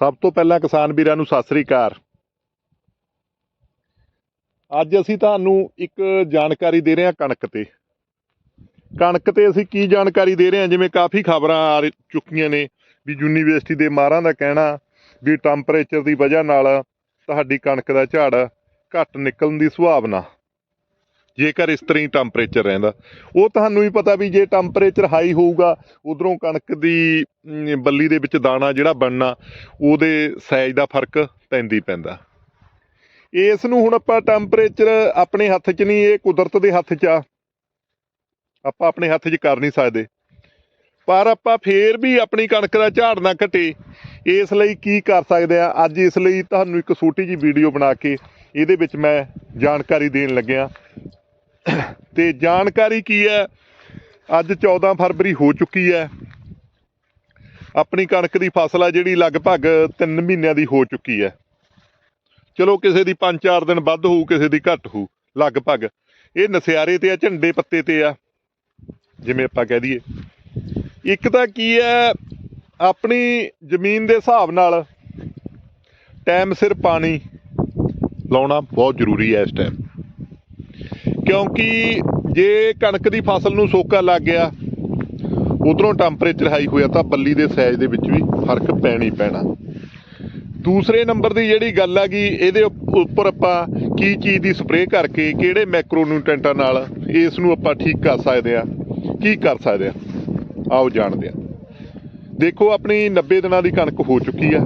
ਸਭ ਤੋਂ ਪਹਿਲਾਂ ਕਿਸਾਨ ਵੀਰਾਂ ਨੂੰ ਸਤਿ ਸ੍ਰੀ ਅਕਾਲ। ਅੱਜ ਅਸੀਂ ਤੁਹਾਨੂੰ ਇੱਕ ਜਾਣਕਾਰੀ ਦੇ ਰਹੇ ਹਾਂ ਕਣਕ ਤੇ। ਕਣਕ ਤੇ ਅਸੀਂ ਕੀ ਜਾਣਕਾਰੀ ਦੇ ਰਹੇ ਹਾਂ? ਜਿਵੇਂ ਕਾਫੀ ਖਬਰਾਂ ਆ ਚੁੱਕੀਆਂ ਨੇ ਵੀ ਯੂਨੀਵਰਸਿਟੀ ਦੇ ਮਾਹਰਾਂ ਦਾ ਕਹਿਣਾ ਵੀ ਟੈਂਪਰੇਚਰ ਦੀ ਵਜ੍ਹਾ ਨਾਲ ਤੁਹਾਡੀ ਕਣਕ ਦਾ ਝਾੜ ਘੱਟ ਨਿਕਲਣ ਦੀ ਸੰਭਾਵਨਾ। ਜੇਕਰ ਇਸ ਤਰ੍ਹਾਂ ਹੀ ਟੈਂਪਰੇਚਰ ਰਹਿੰਦਾ, ਉਹ ਤੁਹਾਨੂੰ ਵੀ ਪਤਾ ਵੀ ਜੇ ਟੈਂਪਰੇਚਰ ਹਾਈ ਹੋਊਗਾ, ਉਧਰੋਂ ਕਣਕ ਦੀ ਬੱਲੀ ਦੇ ਵਿੱਚ ਦਾਣਾ ਜਿਹੜਾ ਬਣਨਾ, ਉਹਦੇ ਸਾਈਜ਼ ਦਾ ਫ਼ਰਕ ਪੈਂਦੀ ਪੈਂਦਾ। ਇਸ ਨੂੰ ਹੁਣ ਆਪਾਂ ਟੈਂਪਰੇਚਰ ਆਪਣੇ ਹੱਥ 'ਚ ਨਹੀਂ, ਇਹ ਕੁਦਰਤ ਦੇ ਹੱਥ 'ਚ ਆ। ਆਪਾਂ ਆਪਣੇ ਹੱਥ 'ਚ ਕਰ ਨਹੀਂ ਸਕਦੇ। ਪਰ ਆਪਾਂ ਫੇਰ ਵੀ ਆਪਣੀ ਕਣਕ ਦਾ ਝਾੜ ਨਾ ਘਟੇ, ਇਸ ਲਈ ਕੀ ਕਰ ਸਕਦੇ ਆ? ਅੱਜ ਇਸ ਲਈ ਤੁਹਾਨੂੰ ਇੱਕ ਛੋਟੀ ਜੀ ਵੀਡੀਓ ਬਣਾ ਕੇ ਇਹਦੇ ਵਿੱਚ ਮੈਂ ਜਾਣਕਾਰੀ ਦੇਣ ਲੱਗਿਆ। ਤੇ ਜਾਣਕਾਰੀ ਕੀ ਹੈ? ਅੱਜ 14 ਫਰਵਰੀ ਹੋ ਚੁੱਕੀ ਹੈ। ਆਪਣੀ ਕਣਕ ਦੀ ਫਸਲ ਆ ਜਿਹੜੀ ਲਗਭਗ 3 ਮਹੀਨਿਆਂ ਦੀ ਹੋ ਚੁੱਕੀ ਹੈ। ਚਲੋ ਕਿਸੇ ਦੀ 5-4 ਦਿਨ ਵੱਧ ਹੋਊ, ਕਿਸੇ ਦੀ ਘੱਟ ਹੋਊ, ਲਗਭਗ। ਇਹ ਨਸਿਆਰੇ ਤੇ ਆ, ਝੰਡੇ ਪੱਤੇ ਤੇ ਆ, ਜਿਵੇਂ ਆਪਾਂ ਕਹਿ ਦਈਏ। ਇੱਕ ਤਾਂ ਕੀ ਹੈ, ਆਪਣੀ ਜ਼ਮੀਨ ਦੇ ਹਿਸਾਬ ਨਾਲ ਟਾਈਮ ਸਿਰ ਪਾਣੀ ਲਾਉਣਾ ਬਹੁਤ ਜ਼ਰੂਰੀ ਹੈ ਇਸ ਟਾਈਮ। ਕਿਉਂਕਿ ਜੇ ਕਣਕ ਦੀ ਫਸਲ ਨੂੰ ਸੋਕਾ ਲੱਗ ਗਿਆ, ਉਧਰੋਂ ਟੈਂਪਰੇਚਰ ਹਾਈ ਹੋਇਆ ਤਾਂ ਬੱਲੀ ਦੇ ਸਾਈਜ਼ ਦੇ ਵਿੱਚ ਵੀ ਫ਼ਰਕ ਪੈਣੀ ਪੈਣਾ। ਦੂਸਰੇ ਨੰਬਰ ਦੀ ਜਿਹੜੀ ਗੱਲ ਆ ਹੈਗੀ ਇਹਦੇ ਉੱਪਰ ਆਪਾਂ ਕੀ ਚੀਜ਼ ਦੀ ਸਪਰੇਅ ਕਰਕੇ ਕਿਹੜੇ ਮੈਕਰੋ ਨਿਊਟ੍ਰੈਂਟਾਂ ਨਾਲ ਇਸ ਨੂੰ ਆਪਾਂ ਠੀਕ ਕਰ ਸਕਦੇ ਆ, ਕੀ ਕਰ ਸਕਦੇ ਆ, ਆਓ ਜਾਣਦੇ ਆ। ਦੇਖੋ, ਆਪਣੀ 90 ਦਿਨਾਂ ਦੀ ਕਣਕ ਹੋ ਚੁੱਕੀ ਆ।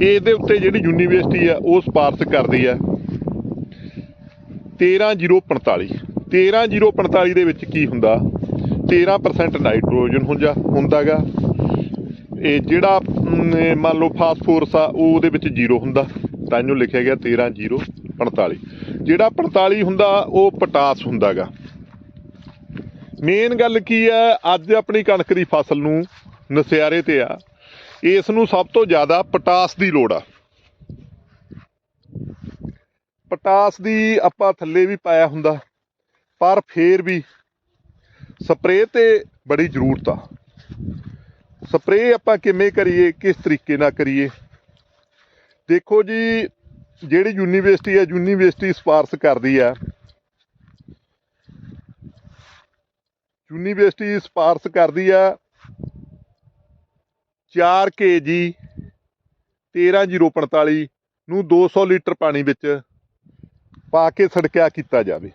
ਇਹਦੇ ਉੱਤੇ ਜਿਹੜੀ ਯੂਨੀਵਰਸਿਟੀ ਆ, ਉਹ ਸਪਾਰਸ਼ ਕਰਦੀ ਆ 13045 13045 ਦੇ ਵਿੱਚ ਕੀ ਹੁੰਦਾ? 13% ਨਾਈਟ੍ਰੋਜਨ ਹੁੰਦਾ, ਹੁੰਦਾਗਾ। ਇਹ ਜਿਹੜਾ ਮੰਨ ਲਓ ਫਾਸਫੋਰਸ ਆ, ਉਹ ਉਹਦੇ ਵਿੱਚ ਜ਼ੀਰੋ ਹੁੰਦਾ। ਤਾਂ ਇਹਨੂੰ ਲਿਖਿਆ ਗਿਆ 13045 ਜਿਹੜਾ 45 ਹੁੰਦਾ, ਉਹ ਪੋਟਾਸ ਹੁੰਦਾਗਾ। ਮੇਨ ਗੱਲ ਕੀ ਹੈ ਅੱਜ ਆਪਣੀ ਕਣਕ ਦੀ ਫਸਲ ਨੂੰ ਨਸਿਆਰੇ ਤੇ ਆ। ਇਸ ਨੂੰ ਸਭ ਤੋਂ ਜ਼ਿਆਦਾ ਪੋਟਾਸ ਦੀ ਲੋੜ ਆ। ਪੋਟਾਸ ਦੀ ਆਪਾਂ ਥੱਲੇ ਵੀ ਪਾਇਆ ਹੁੰਦਾ, ਪਰ ਫੇਰ ਵੀ ਸਪਰੇਅ ਤੇ ਬੜੀ ਜ਼ਰੂਰਤ ਆ। ਸਪਰੇਅ ਆਪਾਂ ਕਿਵੇਂ ਕਰੀਏ, ਕਿਸ ਤਰੀਕੇ ਨਾਲ ਕਰੀਏ? ਦੇਖੋ ਜੀ, ਜਿਹੜੀ ਯੂਨੀਵਰਸਿਟੀ ਹੈ ਯੂਨੀਵਰਸਿਟੀ ਸਿਫਾਰਸ਼ ਕਰਦੀ ਆ। ਯੂਨੀਵਰਸਿਟੀ ਸਪਾਰਸ ਕਰਦੀ ਆ 4 ਕੇਜੀ 13045 ਨੂੰ 200 ਲੀਟਰ ਪਾਣੀ ਵਿੱਚ ਪਾ ਕੇ ਸੜਕਿਆ ਕੀਤਾ ਜਾਵੇ।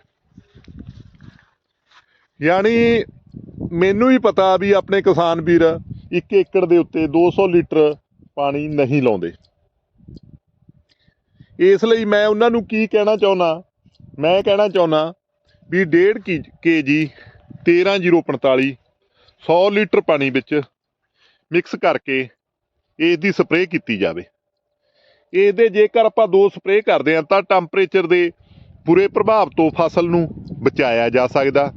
ਯਾਨੀ ਮੈਨੂੰ ਵੀ ਪਤਾ ਵੀ ਆਪਣੇ ਕਿਸਾਨ ਵੀਰ 1 ਏਕੜ ਦੇ ਉੱਤੇ 200 ਲੀਟਰ ਪਾਣੀ ਨਹੀਂ ਲਾਉਂਦੇ। ਇਸ ਲਈ ਮੈਂ ਉਹਨਾਂ ਨੂੰ ਕੀ ਕਹਿਣਾ ਚਾਹੁੰਦਾ, ਮੈਂ ਕਹਿਣਾ ਚਾਹੁੰਦਾ ਵੀ 1.5 ਕੇਜੀ 13045 100 ਲੀਟਰ ਪਾਣੀ ਵਿੱਚ ਮਿਕਸ ਕਰਕੇ ਇਸ ਦੀ ਸਪਰੇਅ ਕੀਤੀ ਜਾਵੇ। ਇਹਦੇ ਜੇਕਰ ਆਪਾਂ ਦੋ ਸਪਰੇਅ ਕਰਦੇ ਹਾਂ ਤਾਂ ਟੈਂਪਰੇਚਰ ਦੇ ਬੁਰੇ ਪ੍ਰਭਾਵ ਤੋਂ ਫਸਲ ਨੂੰ ਬਚਾਇਆ ਜਾ ਸਕਦਾ।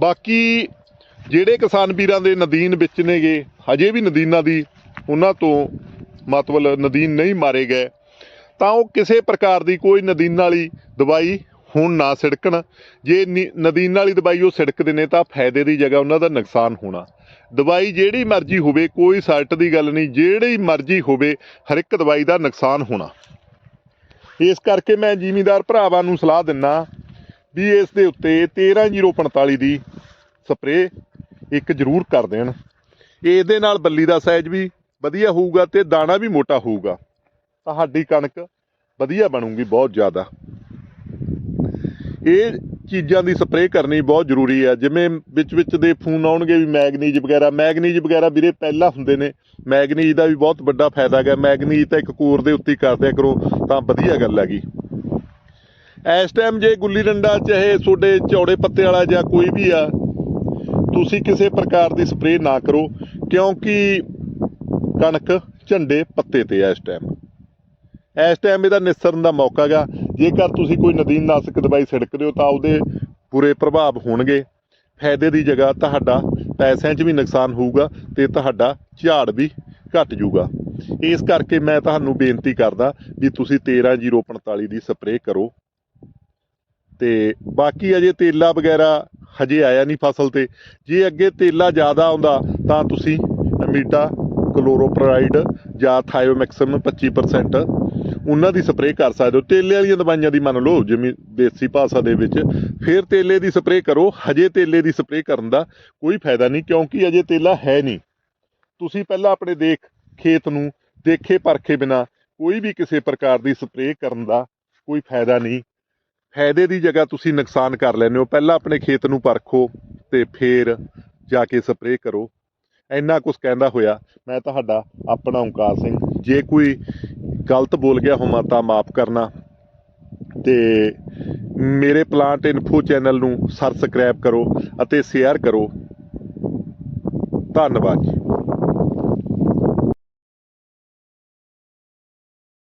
ਬਾਕੀ ਜਿਹੜੇ ਕਿਸਾਨ ਵੀਰਾਂ ਦੇ ਨਦੀਨ ਵਿੱਚ ਨੇਗੇ, ਹਜੇ ਵੀ ਨਦੀਨਾਂ ਦੀ ਉਹਨਾਂ ਤੋਂ ਮਤਲਬ ਨਦੀਨ ਨਹੀਂ ਮਾਰੇ ਗਏ, ਤਾਂ ਉਹ ਕਿਸੇ ਪ੍ਰਕਾਰ ਦੀ ਕੋਈ ਨਦੀਨ ਵਾਲੀ ਦਵਾਈ ਹੁਣ ਨਾ ਛਿੜਕਣ ਜੇ ਨੀ- ਨਦੀਨ ਵਾਲੀ ਦਵਾਈ ਉਹ ਛਿੜਕਦੇ ਨੇ ਤਾਂ ਫਾਇਦੇ ਦੀ ਜਗ੍ਹਾ ਉਹਨਾਂ ਦਾ ਨੁਕਸਾਨ ਹੋਣਾ। ਦਵਾਈ ਜਿਹੜੀ ਮਰਜ਼ੀ ਹੋਵੇ, ਕੋਈ ਸਾਲਟ ਦੀ ਗੱਲ ਨਹੀਂ, ਜਿਹੜੀ ਮਰਜ਼ੀ ਹੋਵੇ, ਹਰ ਇੱਕ ਦਵਾਈ ਦਾ ਨੁਕਸਾਨ ਹੋਣਾ। ਇਸ ਕਰਕੇ ਮੈਂ ਜ਼ਿਮੀਂਦਾਰ ਭਰਾਵਾਂ ਨੂੰ ਸਲਾਹ ਦਿੰਨਾ ਵੀ ਇਸ ਦੇ ਉੱਤੇ 13045 ਦੀ ਸਪਰੇਅ ਇੱਕ ਜ਼ਰੂਰ ਕਰ ਦੇਣ। ਇਹਦੇ ਨਾਲ ਬੱਲੀ ਦਾ ਸਾਈਜ਼ ਵੀ ਵਧੀਆ ਹੋਊਗਾ ਤੇ ਦਾਣਾ ਵੀ ਮੋਟਾ ਹੋਊਗਾ। ਤੁਹਾਡੀ ਕਣਕ ਵਧੀਆ ਬਣੂਗੀ ਬਹੁਤ ਜ਼ਿਆਦਾ। ਇਹ ਚੀਜ਼ਾਂ ਦੀ ਸਪਰੇਅ ਕਰਨੀ ਬਹੁਤ ਜ਼ਰੂਰੀ ਹੈ। ਜਿਵੇਂ ਵਿੱਚ ਵਿੱਚ ਦੇ ਫੋਨ ਆਉਣਗੇ ਵੀ ਮੈਗਨੀਜ ਵਗੈਰਾ ਮੈਗਨੀਜ ਵਗੈਰਾ ਵੀਰੇ ਪਹਿਲਾਂ ਹੁੰਦੇ ਨੇ। ਮੈਗਨੀਜ ਦਾ ਵੀ ਬਹੁਤ ਵੱਡਾ ਫਾਇਦਾ ਹੈਗਾ। ਮੈਗਨੀਜ ਤਾਂ ਇੱਕ ਕੋਰ ਦੇ ਉੱਤੇ ਹੀ ਕਰਦਿਆ ਕਰੋ, ਤਾਂ ਵਧੀਆ ਗੱਲ ਹੈਗੀ। ਇਸ ਟਾਈਮ ਜੇ ਗੁੱਲੀ ਡੰਡਾ ਚਾਹੇ ਤੁਹਾਡੇ ਚੌੜੇ ਪੱਤੇ ਵਾਲਾ ਜਾਂ ਕੋਈ ਵੀ ਆ, ਤੁਸੀਂ ਕਿਸੇ ਪ੍ਰਕਾਰ ਦੀ ਸਪਰੇਅ ਨਾ ਕਰੋ, ਕਿਉਂਕਿ ਕਣਕ ਝੰਡੇ ਪੱਤੇ ਤੇ ਆ ਇਸ ਟਾਈਮ ਇਸ ਟਾਈਮ ਇਹਦਾ ਨਿਸਰਨ ਦਾ ਮੌਕਾ ਹੈਗਾ। ਜੇਕਰ ਤੁਸੀਂ ਕੋਈ ਨਦੀਨ ਨਾਸ਼ਕ ਦਵਾਈ ਛਿੜਕਦੇ ਹੋ ਤਾਂ ਉਹਦੇ ਬੁਰੇ ਪ੍ਰਭਾਵ ਹੋਣਗੇ। ਫਾਇਦੇ ਦੀ ਜਗ੍ਹਾ ਤੁਹਾਡਾ ਪੈਸਿਆਂ 'ਚ ਵੀ ਨੁਕਸਾਨ ਹੋਊਗਾ ਤੇ ਤੁਹਾਡਾ ਝਾੜ ਵੀ ਘਟ ਜਾਊਗਾ। ਇਸ ਕਰਕੇ ਮੈਂ ਤੁਹਾਨੂੰ ਬੇਨਤੀ ਕਰਦਾ ਵੀ ਤੁਸੀਂ 13045 ਦੀ ਸਪਰੇਅ ਕਰੋ। ਤੇ ਬਾਕੀ ਅਜੇ ਤੇਲਾ ਵਗੈਰਾ ਹਜੇ ਆਇਆ ਨਹੀਂ ਫਸਲ ਤੇ। ਜੇ ਅੱਗੇ ਤੇਲਾ ਜ਼ਿਆਦਾ ਆਉਂਦਾ, ਤਾਂ ਤੁਸੀਂ ਅਮੀਟਾ, ਕਲੋਰੋਪਰਾਈਡ ਜਾਂ ਥਾਇਓਮੈਕਸਿਮ 25% ਉਹਨਾਂ ਦੀ ਸਪਰੇਅ ਕਰ ਸਕਦੇ ਹੋ। ਤੇਲੇ ਵਾਲੀਆਂ ਦਵਾਈਆਂ ਦੀ ਮੰਨ ਲਓ, ਜਿਵੇਂ ਦੇਸੀ ਭਾਸ਼ਾ ਦੇ ਵਿੱਚ, ਫਿਰ ਤੇਲੇ ਦੀ ਸਪਰੇਅ ਕਰੋ। ਹਜੇ ਤੇਲੇ ਦੀ ਸਪਰੇਅ ਕਰਨ ਦਾ ਕੋਈ ਫਾਇਦਾ ਨਹੀਂ, ਕਿਉਂਕਿ ਅਜੇ ਤੇਲਾ ਹੈ ਨਹੀਂ। ਤੁਸੀਂ ਪਹਿਲਾਂ ਆਪਣੇ ਦੇਖ, ਖੇਤ ਨੂੰ ਦੇਖੇ ਪਰਖੇ ਬਿਨਾ ਕੋਈ ਵੀ ਕਿਸੇ ਪ੍ਰਕਾਰ ਦੀ ਸਪਰੇਅ ਕਰਨ ਦਾ ਕੋਈ ਫਾਇਦਾ ਨਹੀਂ। ਫਾਇਦੇ ਦੀ ਜਗ੍ਹਾ ਤੁਸੀਂ ਨੁਕਸਾਨ ਕਰ ਲੈਂਦੇ ਹੋ। ਪਹਿਲਾਂ ਆਪਣੇ ਖੇਤ ਨੂੰ ਪਰਖੋ ਤੇ ਫੇਰ ਜਾ ਕੇ ਸਪਰੇਅ ਕਰੋ। ਇੰਨਾ ਕੁਝ ਕਹਿੰਦਾ ਹੋਇਆ ਮੈਂ ਤੁਹਾਡਾ ਆਪਣਾ ਓਂਕਾਰ ਸਿੰਘ। ਜੇ ਕੋਈ ਗਲਤ ਬੋਲ ਗਿਆ ਹੋਵਾਂ ਤਾਂ ਮਾਫ ਕਰਨਾ। ਤੇ ਮੇਰੇ ਪਲਾਂਟ ਇਨਫੋ ਚੈਨਲ ਨੂੰ ਸਬਸਕ੍ਰਾਈਬ ਕਰੋ ਅਤੇ ਸ਼ੇਅਰ ਕਰੋ। ਧੰਨਵਾਦ ਜੀ।